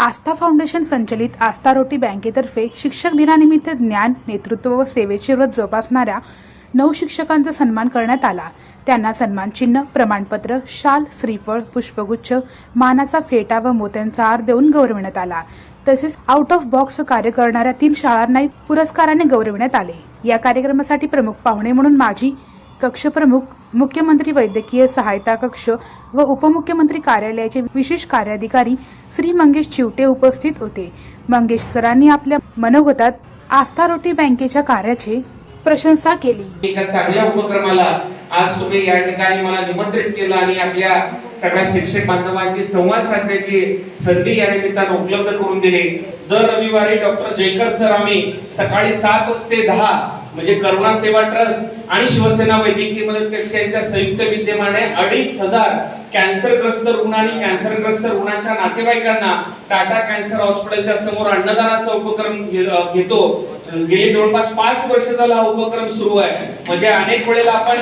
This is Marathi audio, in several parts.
आस्था फाउंडेशन संचलित आस्था रोटी बँकेतर्फे शिक्षक दिनानिमित्त ज्ञान नेतृत्व व सेवेचे व्रत जोपासणाऱ्या नऊ शिक्षकांचा सन्मान करण्यात आला. त्यांना सन्मान चिन्ह प्रमाणपत्र शाल श्रीफळ पुष्पगुच्छ मानाचा फेटा व मोत्यांचा हार देऊन गौरविण्यात आला. तसेच आउट ऑफ बॉक्स कार्य करणाऱ्या तीन शाळांनाही पुरस्काराने गौरविण्यात आले. या कार्यक्रमासाठी प्रमुख पाहुणे म्हणून माजी कक्षप्रमुख मुख्यमंत्री वैद्यकीय सहायता कक्ष व उपमुख्यमंत्री कार्यालयाचे विशेष कार्याधिकारी श्री मंगेश चिवटे उपस्थित होते. मंगेश सरांनी आपल्या मनोगतात आस्था रोटी बँकेच्या कार्याचे प्रशंसा केली. एका चांगल्या उपक्रमाला आज तुम्ही या ठिकाणी मला निमंत्रित केलं आणि आपल्या सगळ्या शिक्षक बांधवांची संवाद साधण्याची संधी या निमित्तानं उपलब्ध करून दिली. दर रविवारी डॉक्टर जयकर सर आम्ही सकाळी सात ते दहा म्हणजे करुणा सेवा ट्रस्ट आणि शिवसेना वैद्यकीय मदत कक्ष यांच्या संयुक्त विद्यमाने अडीच हजार कॅन्सरग्रस्त रुग्ण आणि कॅन्सरग्रस्त रुग्णांच्या नातेवाईकांना टाटा कॅन्सर हॉस्पिटलच्या समोर अन्नदानाचा उपक्रम घेतो. गेली जवळपास पाच वर्ष झाला हा उपक्रम सुरू आहे. म्हणजे अनेक वेळेला आपण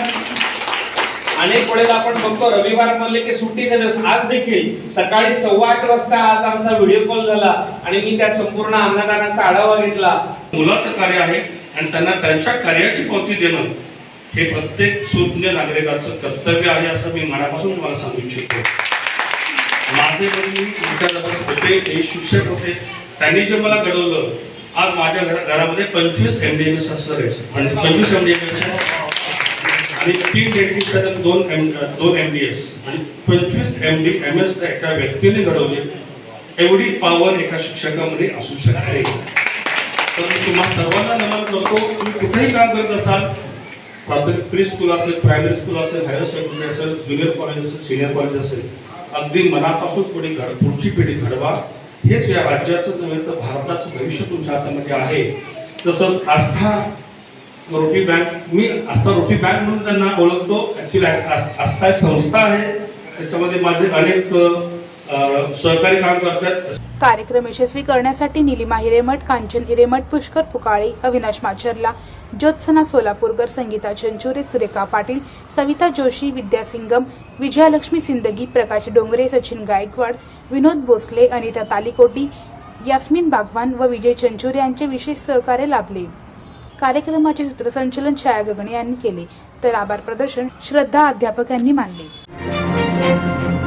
अनेक वेळेला आपण बघतो रविवार म्हणले की सुट्टीचे दिवस. आज देखील सकाळी सव्वा आठ वाजता आज आमचा व्हिडिओ कॉल झाला आणि मी त्या संपूर्ण अन्नदानाचा आढावा घेतला. मुलाचं कार्य आहे. आणि त्यांना त्यांच्या कार्याची पावती देणं हे प्रत्येक सुज्ञ नागरिकाचं कर्तव्य आहे असं मी मनापासून तुम्हाला सांगू इच्छितो. माझे वडील मोठ्या होते ते शिक्षक होते. त्यांनी जे मला घडवलं आज माझ्या घरा घरामध्ये पंचवीस M D M S sir म्हणजे पंचवीस एम डी एम एस आणि तीन डेंटिस्ट दोन एम दोन एम डी एस आणि पंचवीस एम डी एम एस एका व्यक्तीने घडवले. एवढी पॉवर एका शिक्षकामध्ये असू शकते. तर मी सर्वांना नमन करतो. तुम्ही कुठेही काम करत असाल प्राथमिक प्री स्कूल असेल प्रायमरी स्कूल असेल हायर सेकंडरी असेल ज्युनियर कॉलेज असेल सिनियर कॉलेज असेल अगदी मनापासून पुढे घड पुढची पिढी घडवा. हेच या राज्याचं नव्हे तर भारताचं भविष्य तुमच्या हातामध्ये आहे. तसंच आस्था रोटी बँक मी आस्था रोटी बँक म्हणून त्यांना ओळखतो. ॲक्च्युली आस्था संस्था आहे. त्याच्यामध्ये माझे अनेक सहकारी काम करतात. कार्यक्रम यशस्वी करण्यासाठी निलिमा हिरेमठ कांचन हिरेमठ पुष्कर पुकाळे अविनाश माचरला ज्योत्सना सोलापूरकर संगीता चंचुरे सुरेखा पाटील सविता जोशी विद्या सिंगम विजयालक्ष्मी सिंदगी प्रकाश डोंगरे सचिन गायकवाड विनोद भोसले अनिता तालिकोटी यास्मिन बागवान व विजय चंचुरे यांचे विशेष सहकार्य लाभले. कार्यक्रमाचे सूत्रसंचलन छाया गगणे यांनी केले. तर आभार प्रदर्शन श्रद्धा अध्यापक यांनी मानले.